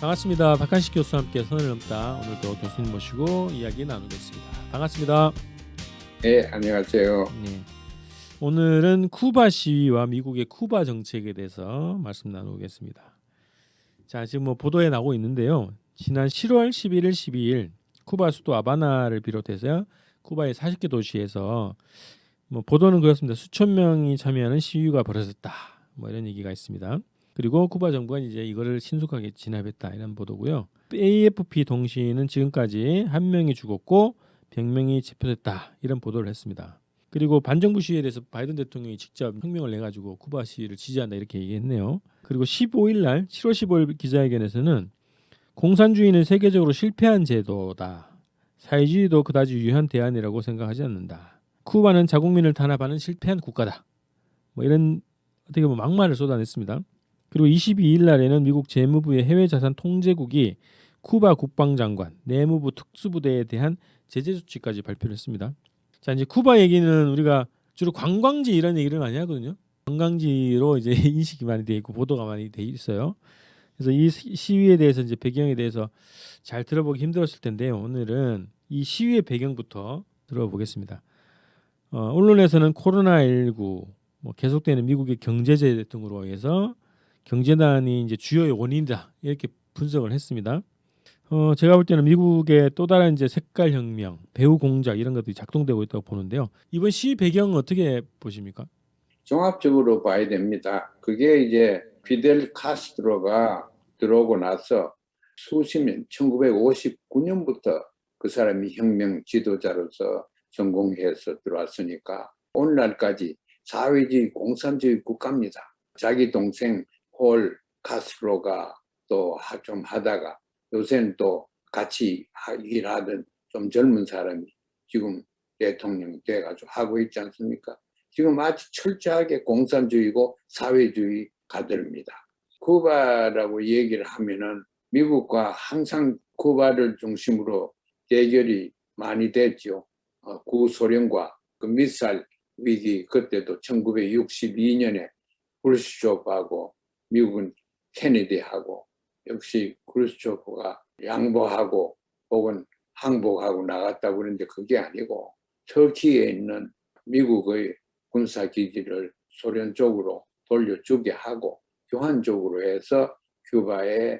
반갑습니다. 박한식 교수와 함께 선을 넘다 오늘도 교수님 모시고 이야기 나누겠습니다. 반갑습니다. 네, 안녕하세요. 네. 오늘은 쿠바 시위와 미국의 쿠바 정책에 대해서 말씀 나누겠습니다. 자, 지금 뭐 보도에 나오고 있는데요. 지난 10월 11일, 12일 쿠바 수도 아바나를 비롯해서 쿠바의 40개 도시에서 뭐 보도는 그렇습니다. 수천 명이 참여하는 시위가 벌어졌다. 뭐 이런 얘기가 있습니다. 그리고 쿠바 정부가 이제 이거를 신속하게 진압했다 이런 보도고요. AFP 통신은 지금까지 한 명이 죽었고 100명이 체포됐다 이런 보도를 했습니다. 그리고 반정부 시위에 대해서 바이든 대통령이 직접 혁명을 내 가지고 쿠바 시위를 지지한다 이렇게 얘기했네요. 그리고 15일 날 7월 15일 기자회견에서는 공산주의는 세계적으로 실패한 제도다. 사회주의도 그다지 유효한 대안이라고 생각하지 않는다. 쿠바는 자국민을 탄압하는 실패한 국가다. 뭐 이런 어떻게 보면 막말을 쏟아냈습니다. 그리고 22일 날에는 미국 재무부의 해외 자산 통제국이 쿠바 국방장관, 내무부 특수부대에 대한 제재 조치까지 발표를 했습니다. 자 이제 쿠바 얘기는 우리가 주로 관광지 이런 얘기를 많이 하거든요. 관광지로 이제 인식이 많이 돼 있고 보도가 많이 돼 있어요. 그래서 이 시- 시위에 대해서 이제 배경에 대해서 잘 들어보기 힘들었을 텐데요. 오늘은 이 시위의 배경부터 들어보겠습니다. 어, 언론에서는 코로나 19 뭐 계속되는 미국의 경제제 등으로 해서 경제난이 이제 주요의 원인이다 이렇게 분석을 했습니다. 어, 제가 볼 때는 미국의 또 다른 이제 색깔 혁명, 배후 공작 이런 것들이 작동되고 있다고 보는데요. 이번 시위 배경은 어떻게 보십니까? 종합적으로 봐야 됩니다. 그게 이제 피델 카스트로가 들어오고 나서 수십 년, 1959년부터 그 사람이 혁명 지도자로서 성공해서 들어왔으니까 오늘날까지 사회주의 공산주의 국가입니다. 자기 동생 홀 카스트로가 또 좀 하다가 요새는 또 같이 하- 일하던 좀 젊은 사람이 지금 대통령 돼가지고 하고 있지 않습니까? 지금 아주 철저하게 공산주의고 사회주의 가들입니다. 쿠바라고 얘기를 하면은 미국과 항상 쿠바를 중심으로 대결이 많이 됐죠. 어, 구소련과 그 미사일 위기 그때도 1962년에 크루스초프하고 미국은 케네디하고 역시 크루스초프가 양보하고 혹은 항복하고 나갔다고 그러는데 그게 아니고 터키에 있는 미국의 군사 기지를 소련 쪽으로 돌려주게 하고 교환적으로 해서 큐바에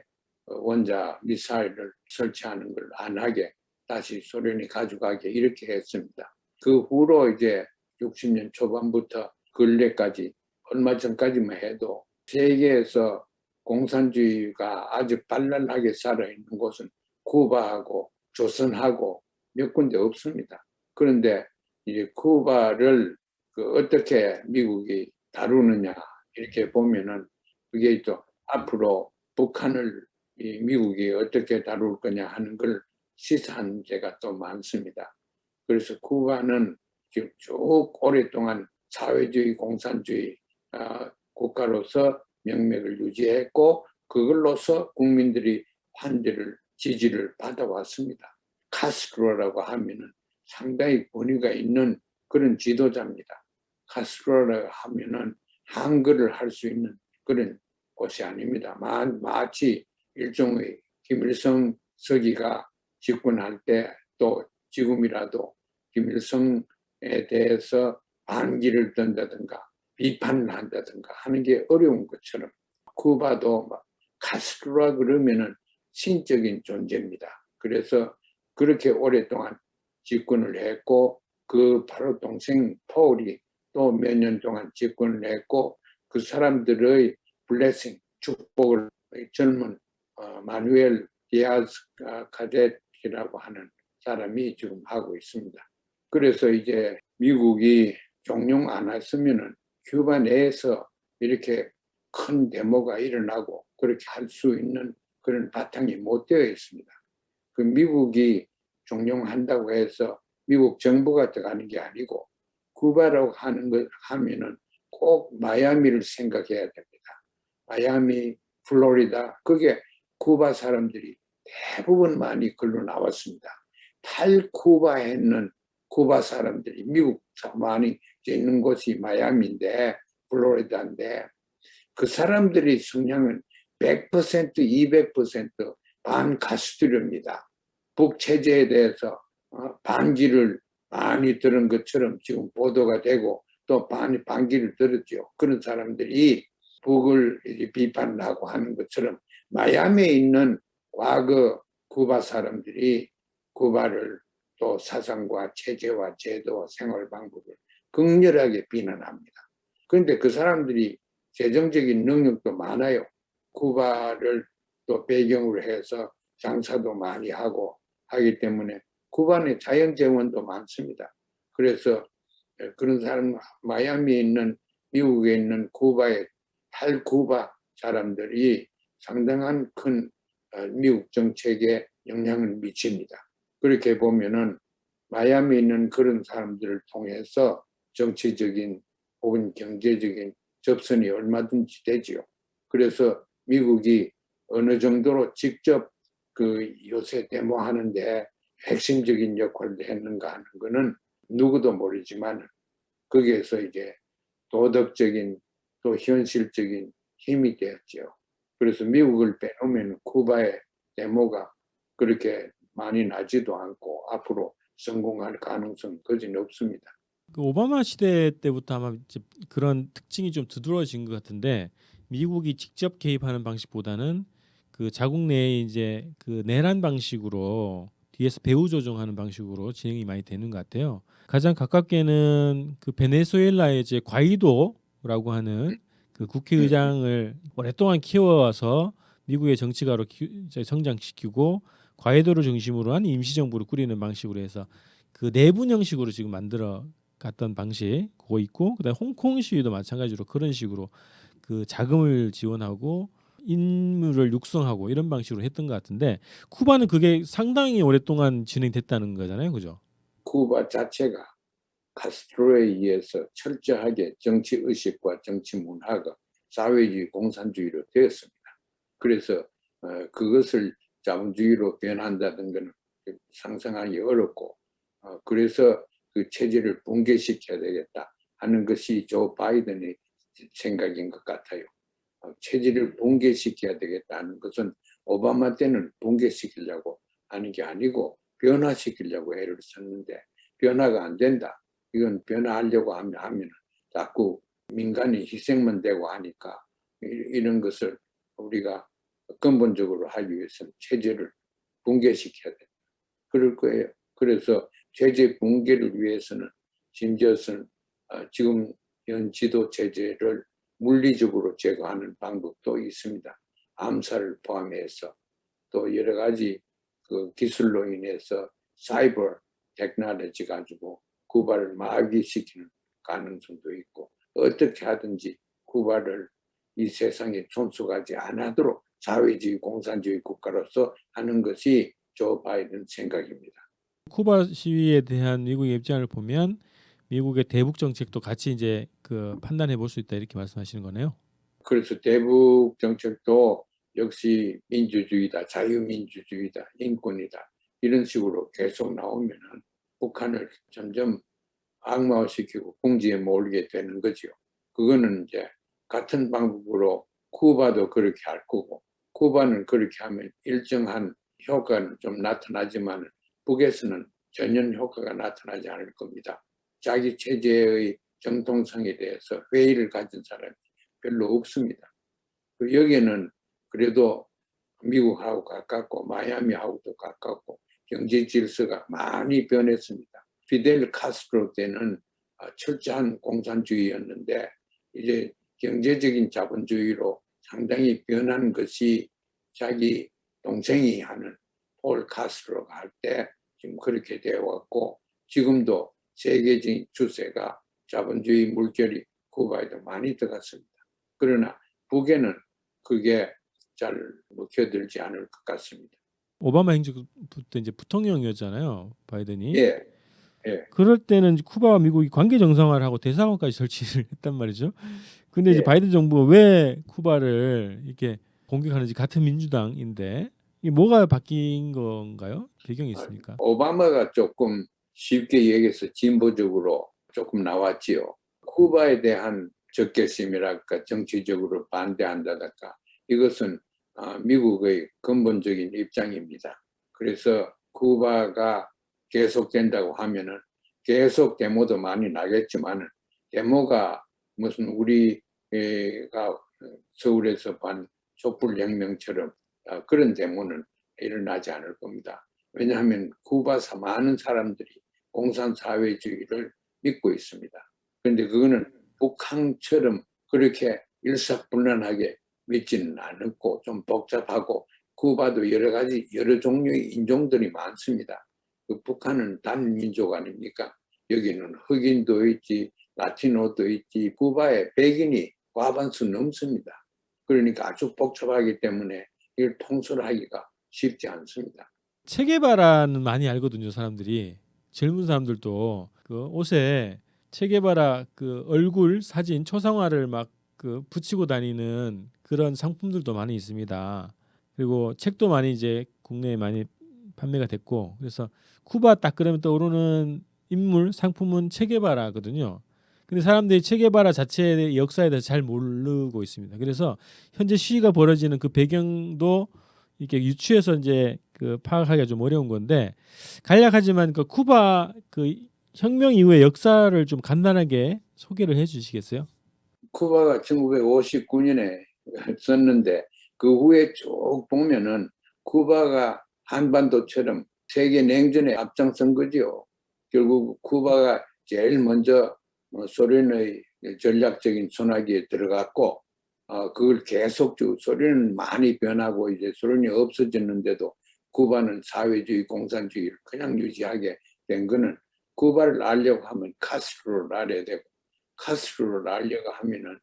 어, 원자 미사일을 설치하는 걸 안 하게 다시 소련이 가져가게 이렇게 했습니다. 그 후로 이제 60년 초반부터 근래까지 얼마 전까지만 해도 세계에서 공산주의가 아주 발랄하게 살아있는 곳은 쿠바하고 조선하고 몇 군데 없습니다. 그런데 이제 쿠바를 그 어떻게 미국이 다루느냐 이렇게 보면은 그게 또 앞으로 북한을 이 미국이 어떻게 다룰 거냐 하는 걸 시사하는 데가 또 많습니다. 그래서 쿠바는 지금 쭉 오랫동안 사회주의 공산주의 아, 국가로서 명맥을 유지했고 그걸로서 국민들이 환대를 지지를 받아왔습니다. 카스트로라고 하면은 상당히 권위가 있는 그런 지도자입니다. 카스트로라고 하면은 한글을 할 수 있는 그런 곳이 아닙니다. 마, 마치 일종의 김일성 서기가 집권할 때 또 지금이라도 김일성에 대해서 반기를 던다든가 비판을 한다든가 하는 게 어려운 것처럼 쿠바도 막 카스트로라 그러면은 신적인 존재입니다. 그래서 그렇게 오랫동안 집권을 했고 그 바로 동생 포울이 또 몇 년 동안 집권을 했고 그 사람들의 블레싱 축복을 젊은 어, 마누엘 디아스 카데트라고 하는 사람이 지금 하고 있습니다. 그래서 이제 미국이 종용 안 했으면은 큐바 내에서 이렇게 큰 데모가 일어나고 그렇게 할 수 있는 그런 바탕이 못 되어 있습니다. 그 미국이 종용한다고 해서 미국 정부가 들어가는 게 아니고 쿠바라고 하는 걸 하면은 꼭 마이아미를 생각해야 됩니다. 마이아미, 플로리다 그게 쿠바 사람들이 대부분 많이 글로 나왔습니다. 탈쿠바 했는 쿠바 사람들이 미국 많이 있는 곳이 마이아미인데 플로리다인데 그 사람들이 성향은 100% 200% 반카스트로입니다. 북체제에 대해서 어, 반기를 많이 들은 것처럼 지금 보도가 되고 또 반, 반기를 들었죠. 그런 사람들이 북을 비판하고 하는 것처럼 마이애미에 있는 과거 쿠바 사람들이 쿠바를 또 사상과 체제와 제도와 생활 방법을 극렬하게 비난합니다. 그런데 그 사람들이 재정적인 능력도 많아요. 쿠바를 또 배경으로 해서 장사도 많이 하고 하기 때문에 쿠바는 자연 재원도 많습니다. 그래서 그런 사람 마이애미에 있는 미국에 있는 쿠바의 탈쿠바 사람들이 상당한 큰 어, 미국 정책에 영향을 미칩니다. 그렇게 보면은 마이애미에 있는 그런 사람들을 통해서 정치적인 혹은 경제적인 접선이 얼마든지 되지요. 그래서 미국이 어느 정도로 직접 그 요새 데모하는데 핵심적인 역할을 했는가 하는 거는 누구도 모르지만 거기에서 이제 도덕적인 또 현실적인 힘이 되었죠. 그래서 미국을 빼놓으면 쿠바의 데모가 그렇게 많이 나지도 않고 앞으로 성공할 가능성 거진 없습니다. 그 오바마 시대 때부터 아마 이제 그런 특징이 좀 두드러진 것 같은데 미국이 직접 개입하는 방식보다는 그 자국 내에 이제 그 내란 방식으로 뒤에서 배후 조종하는 방식으로 진행이 많이 되는 것 같아요. 가장 가깝게는 그 베네수엘라의 이제 과이도라고 하는 그 국회의장을 오랫동안 키워와서 미국의 정치가로 키, 성장시키고 과이도를 중심으로 한 임시정부를 꾸리는 방식으로 해서 그 내분 형식으로 지금 만들어 갔던 방식 그거 있고 그다음에 홍콩 시위도 마찬가지로 그런 식으로 그 자금을 지원하고 인물을 육성하고 이런 방식으로 했던 것 같은데 쿠바는 그게 상당히 오랫동안 진행됐다는 거잖아요, 그죠? 쿠바 자체가 카스트로에 의해서 철저하게 정치 의식과 정치 문화가 사회주의 공산주의로 되었습니다. 그래서 어, 그것을 자본주의로 변한다는 것은 상상하기 어렵고 어, 그래서 그 체제를 붕괴시켜야 되겠다 하는 것이 조 바이든의 생각인 것 같아요. 어, 체제를 붕괴시켜야 되겠다는 것은 오바마 때는 붕괴시키려고 하는 게 아니고 변화시키려고 애를 썼는데 변화가 안 된다. 이건 변화하려고 하면, 하면 자꾸 민간이 희생만 되고 하니까 이- 이런 것을 우리가 근본적으로 하기 위해서는 체제를 붕괴시켜야 된다. 그럴 거예요. 그래서 체제 붕괴를 위해서는 심지어는 어, 지금 현 지도 체제를 물리적으로 제거하는 방법도 있습니다. 암살을 포함해서 또 여러 가지 그 기술로 인해서 사이버 테크놀로지 가지고 쿠바를 마비시키는 가능성도 있고 어떻게 하든지 쿠바를 이 세상에 존속하지 않도록 사회주의 공산주의 국가로서 하는 것이 조 바이든 생각입니다. 쿠바 시위에 대한 미국의 입장을 보면 미국의 대북 정책도 같이 이제 그 판단해 볼 수 있다 이렇게 말씀하시는 거네요. 그래서 대북 정책도 역시 민주주의다, 자유민주주의다, 인권이다 이런 식으로 계속 나오면은 북한을 점점 악마화시키고 궁지에 몰게 되는 거죠. 그거는 이제 같은 방법으로 쿠바도 그렇게 할 거고 쿠바는 그렇게 하면 일정한 효과는 좀 나타나지만 북에서는 전혀 효과가 나타나지 않을 겁니다. 자기 체제의 정통성에 대해서 회의를 가진 사람이 별로 없습니다. 그 여기에는 그래도 미국하고 가깝고 마이애미하고도 가깝고 경제 질서가 많이 변했습니다. 피델 카스트로 때는 아, 철저한 공산주의였는데 이제 경제적인 자본주의로 상당히 변한 것이 자기 동생이 하는 폴 카스트로가 할 때 지금 그렇게 되어 왔고 지금도 세계적인 추세가 자본주의 물결이 쿠바에도 많이 들어갔습니다. 그러나 북에는 그게 잘 먹혀들지 않을 것 같습니다. 오바마 행정부 때 이제 부통령이었잖아요, 바이든이. 예, 그럴 때는 쿠바와 미국이 관계 정상화를 하고 대사관까지 설치를 했단 말이죠. 근데 이제 예. 바이든 정부가 왜 쿠바를 이렇게 공격하는지 같은 민주당인데 이게 뭐가 바뀐 건가요? 배경이 있습니까? 오바마가 조금 쉽게 얘기해서 진보적으로 조금 나왔지요. 쿠바에 대한 적개심이랄까 정치적으로 반대한다랄까 이것은 아, 미국의 근본적인 입장입니다. 그래서 쿠바가 계속된다고 하면은 계속 데모도 많이 나겠지만은 데모가 무슨 우리가 서울에서 반 촛불혁명처럼 아, 그런 데모는 일어나지 않을 겁니다. 왜냐하면 쿠바 사- 많은 사람들이 공산사회주의를 믿고 있습니다. 그런데 그거는 북한처럼 그렇게 일사불란하게 믿지는 않고 좀 복잡하고 쿠바도 여러 가지 여러 종류의 인종들이 많습니다. 그 북한은 단민족 아닙니까? 여기는 흑인도 있지, 라티노도 있지, 쿠바에 백인이 과반수 넘습니다. 그러니까 아주 복잡하기 때문에 이걸 통솔하기가 쉽지 않습니다. 체게바라는 많이 알거든요, 사람들이. 젊은 사람들도 그 옷에 체게바라 그 얼굴 사진 초상화를 막 그 붙이고 다니는 그런 상품들도 많이 있습니다. 그리고 책도 많이 이제 국내에 많이 판매가 됐고 그래서 쿠바 딱 그러면 떠오르는 인물 상품은 체게바라거든요. 근데 사람들이 체게바라 자체의 역사에 대해서 잘 모르고 있습니다. 그래서 현재 시위가 벌어지는 그 배경도 이렇게 유추해서 이제 그 파악하기가 좀 어려운 건데 간략하지만 그 쿠바 그 혁명 이후의 역사를 좀 간단하게 소개를 해주시겠어요? 쿠바가 1959년에 썼는데 그 후에 쭉 보면은 쿠바가 한반도처럼 세계 냉전에 앞장선 거죠. 결국 쿠바가 제일 먼저 어, 소련의 전략적인 손아귀에 들어갔고 어, 그걸 계속 쭉 소련은 많이 변하고 이제 소련이 없어졌는데도 쿠바는 사회주의 공산주의를 그냥 유지하게 된 거는 쿠바를 알려고 하면 카스트로를 알아야 되고 카스트로를 알려고 하면은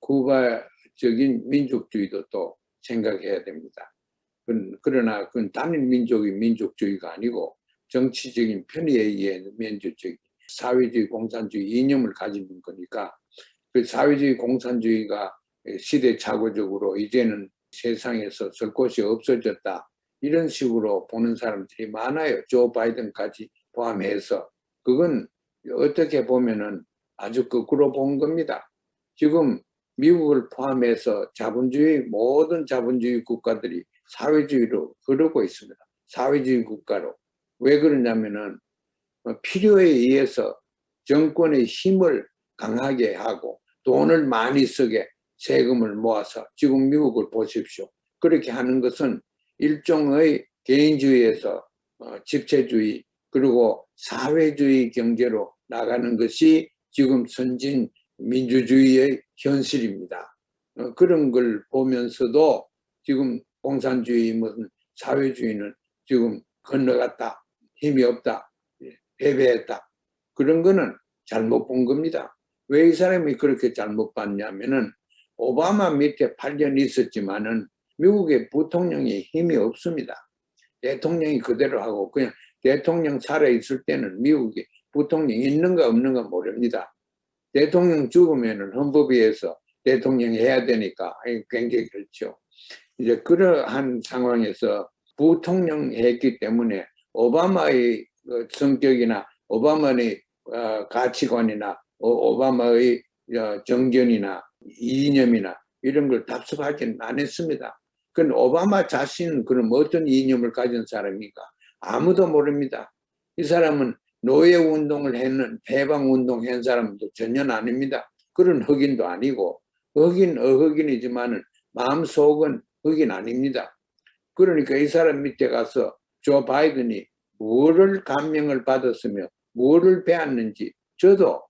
쿠바적인 민족주의도 또 생각해야 됩니다. 그러나 그건 단일 민족의 민족주의가 아니고 정치적인 편의에 의해 민주주의, 사회주의, 공산주의 이념을 가지는 거니까 그 사회주의, 공산주의가 시대착오적으로 이제는 세상에서 설 곳이 없어졌다. 이런 식으로 보는 사람들이 많아요. 조 바이든까지 포함해서. 그건 어떻게 보면은 아주 거꾸로 본 겁니다. 지금 미국을 포함해서 자본주의 모든 자본주의 국가들이 사회주의로 흐르고 있습니다. 사회주의 국가로. 왜 그러냐면은 어, 필요에 의해서 정권의 힘을 강하게 하고 돈을 많이 쓰게 세금을 모아서 지금 미국을 보십시오. 그렇게 하는 것은 일종의 개인주의에서 어, 집체주의 그리고 사회주의 경제로 나가는 것이 지금 선진 민주주의의 현실입니다. 어, 그런 걸 보면서도 지금 공산주의 무슨 사회주의는 지금 건너갔다. 힘이 없다. 예, 패배했다. 그런 거는 잘못 본 겁니다. 왜 이 사람이 그렇게 잘못 봤냐면은 오바마 밑에 8년 있었지만은 미국의 부통령이 힘이 없습니다. 대통령이 그대로 하고 그냥 대통령 살아 있을 때는 미국에 부통령 있는가 없는가 모릅니다. 대통령 죽으면은 헌법에 의해서 대통령이 해야 되니까 굉장히 그렇죠. 이제 그러한 상황에서 부통령 했기 때문에 오바마의 그 성격이나 오바마의 어, 가치관이나 오- 오바마의 어, 정견이나 이념이나 이런 걸 답습하지는 않았습니다. 그건 오바마 자신은 그럼 어떤 이념을 가진 사람인가? 아무도 모릅니다. 이 사람은 노예 운동을 했는 해방 운동 한 사람도 전혀 아닙니다. 그런 흑인도 아니고 흑인 어흑인이지만은 마음 속은 흑인 아닙니다. 그러니까 이 사람 밑에 가서 조 바이든이 뭐를 감명을 받았으며 뭐를 배웠는지 저도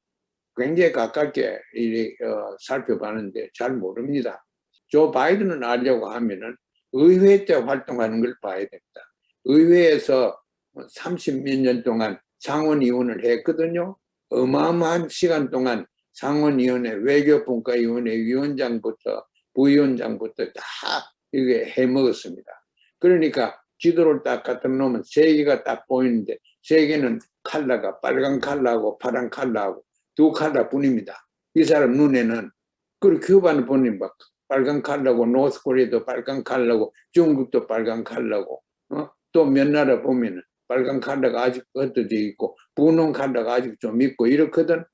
굉장히 가깝게 이리, 어, 살펴봤는데 잘 모릅니다. 조 바이든은 알려고 하면은 의회 때 활동하는 걸 봐야 됩니다. 의회에서 30몇 년 동안 상원의원을 했거든요. 어마어마한 시간 동안 상원위원회, 외교분과위원회 위원장부터 부위원장부터 다 이게 해먹었습니다. 그러니까 지도를 딱 갖다 놓으면 세 개가 딱 보이는데 세 개는 칼라가 빨간 칼라하고 파란 칼라하고 두 칼라 뿐입니다. 이 사람 눈에는 그리고 큐바는 보니 막 빨간 칼라고 노스코리아도 빨간 칼라고 중국도 빨간 칼라고 어? 또몇 나라 보면은 빨간 칼라가 아직 흩어져 있고 분홍 칼라가 아직 좀 있고 이렇거든.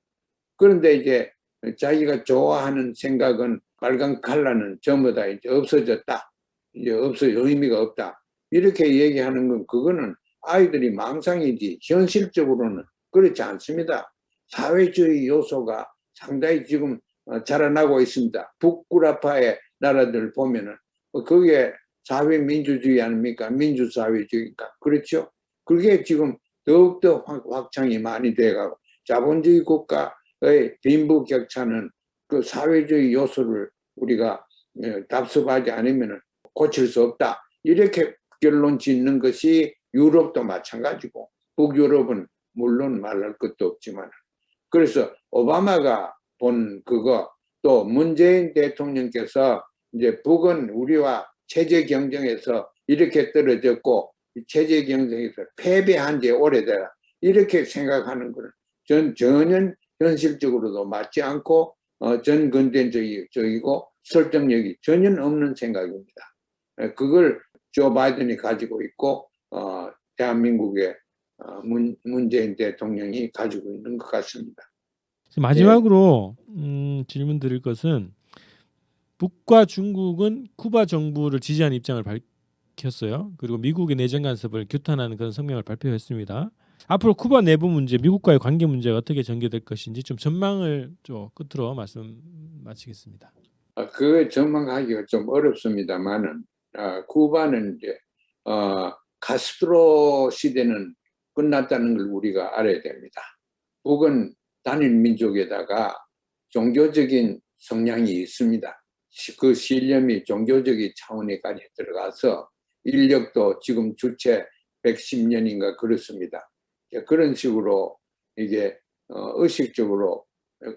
그런데 이제 자기가 좋아하는 생각은 빨간 칼라는 전부 다 이제 없어졌다. 이제 없어 의미가 없다. 이렇게 얘기하는 건 그거는 아이들이 망상이지 현실적으로는 그렇지 않습니다. 사회주의 요소가 상당히 지금 어, 자라나고 있습니다. 북구라파의 나라들 보면은 어, 그게 사회민주주의 아닙니까? 민주사회주의니까 그렇죠? 그게 지금 더욱더 확- 확장이 많이 돼가고 자본주의 국가의 빈부 격차는 그 사회주의 요소를 우리가 어, 답습하지 않으면 고칠 수 없다. 이렇게 결론 짓는 것이 유럽도 마찬가지고 북유럽은 물론 말할 것도 없지만 그래서 오바마가 본 그거 또 문재인 대통령께서 이제 북은 우리와 체제 경쟁에서 이렇게 떨어졌고 이 체제 경쟁에서 패배한 지 오래되라 이렇게 생각하는 것은 전 전혀 현실적으로도 맞지 않고 어, 전근대적이고 설득력이 전혀 없는 생각입니다. 에, 그걸 조 바이든이 가지고 있고 어, 대한민국의 어, 문, 문재인 대통령이 가지고 있는 것 같습니다. 마지막으로 음, 질문 드릴 것은 북과 중국은 쿠바 정부를 지지하는 입장을 밝혔어요. 그리고 미국의 내정 간섭을 규탄하는 그런 성명을 발표했습니다. 앞으로 쿠바 내부 문제, 미국과의 관계 문제가 어떻게 전개될 것인지 좀 전망을 좀 끝으로 말씀 마치겠습니다. 아, 그거 전망하기가 좀 어렵습니다만은 아, 쿠바는 이제 어, 카스트로 시대는 끝났다는 걸 우리가 알아야 됩니다. 북은 단일 민족에다가 종교적인 성향이 있습니다. 시- 그 신념이 종교적인 차원에까지 들어가서 인력도 지금 주체 110년인가 그렇습니다. 그런 식으로 이게 어, 의식적으로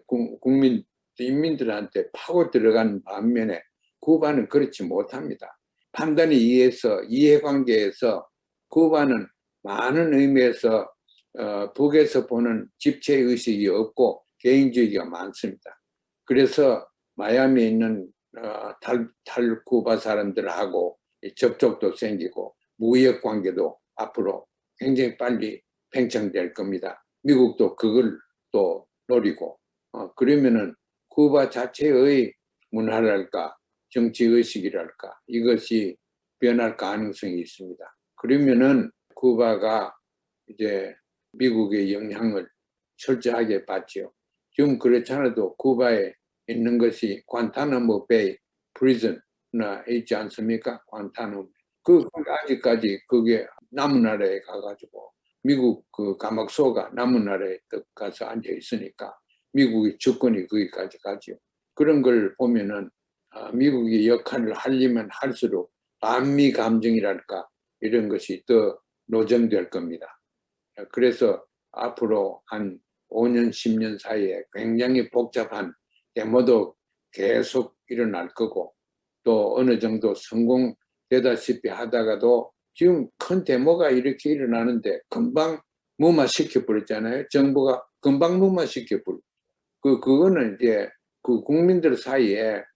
국- 국민 인민들한테 파고 들어간 반면에 쿠바는 그렇지 못합니다. 판단에 의해서 이해관계에서 쿠바는 많은 의미에서 어, 북에서 보는 집체 의식이 없고 개인주의가 많습니다. 그래서 마이애미에 있는 어, 탈, 탈쿠바 사람들하고 이 접촉도 생기고 무역 관계도 앞으로 굉장히 빨리 팽창될 겁니다. 미국도 그걸 또 노리고 어, 그러면은 쿠바 자체의 문화랄까 정치 의식이랄까 이것이 변할 가능성이 있습니다. 그러면은 쿠바가 이제 미국의 영향을 철저하게 받지요. 지금 그렇잖아도 쿠바에 있는 것이 관타나모 베이 프리즌나 있지 않습니까? 관타나모. 그 아직까지 그게 남은 나라에 가가지고 미국 그 감옥소가 남은 나라에 가서 앉아 있으니까 미국의 주권이 거기까지 가지요. 그런 걸 보면은 아, 미국이 역할을 하려면 할수록 반미 감정이랄까 이런 것이 더 노정될 겁니다. 그래서 앞으로 한 5년, 10년 사이에 굉장히 복잡한 데모도 계속 일어날 거고 또 어느 정도 성공되다시피 하다가도 지금 큰 데모가 이렇게 일어나는데 금방 무마시켜 버렸잖아요. 정부가 금방 무마시켜 버렸. 그 그거는 이제 그 국민들 사이에 그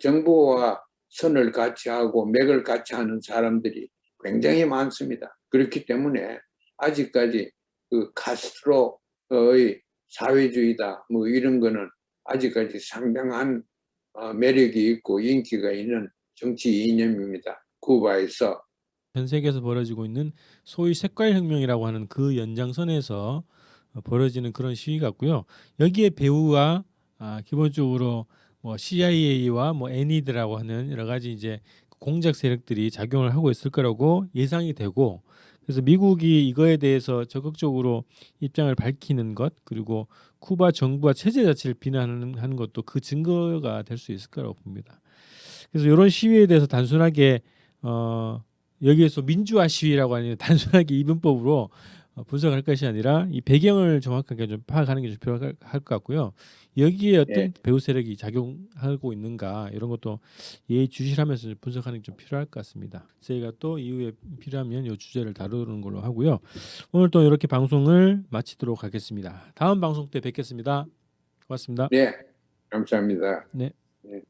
정부와 선을 같이 하고 맥을 같이 하는 사람들이 굉장히 많습니다. 그렇기 때문에 아직까지 그 카스트로의 사회주의다 뭐 이런 거는 아직까지 상당한 어, 매력이 있고 인기가 있는 정치 이념입니다. 쿠바에서 전 세계에서 벌어지고 있는 소위 색깔 혁명이라고 하는 그 연장선에서 어, 벌어지는 그런 시위 같고요. 여기에 배우와 아, 기본적으로 뭐 CIA와 뭐 애니드라고 하는 여러 가지 이제 공작 세력들이 작용을 하고 있을 거라고 예상이 되고 그래서 미국이 이거에 대해서 적극적으로 입장을 밝히는 것 그리고 쿠바 정부와 체제 자체를 비난하는 하는 것도 그 증거가 될 수 있을 거라고 봅니다. 그래서 이런 시위에 대해서 단순하게 어 여기에서 민주화 시위라고 하는 단순하게 이분법으로 어, 분석할 것이 아니라 이 배경을 정확하게 좀 파악하는 게 좀 필요할 것 같고요. 여기에 어떤 예. 배후 세력이 작용하고 있는가 이런 것도 예의주시하면서 좀 분석하는 게 좀 필요할 것 같습니다. 저희가 또 이후에 필요하면 이 주제를 다루는 걸로 하고요. 오늘 또 이렇게 방송을 마치도록 하겠습니다. 다음 방송 때 뵙겠습니다. 고맙습니다. 네 감사합니다. 네. 네.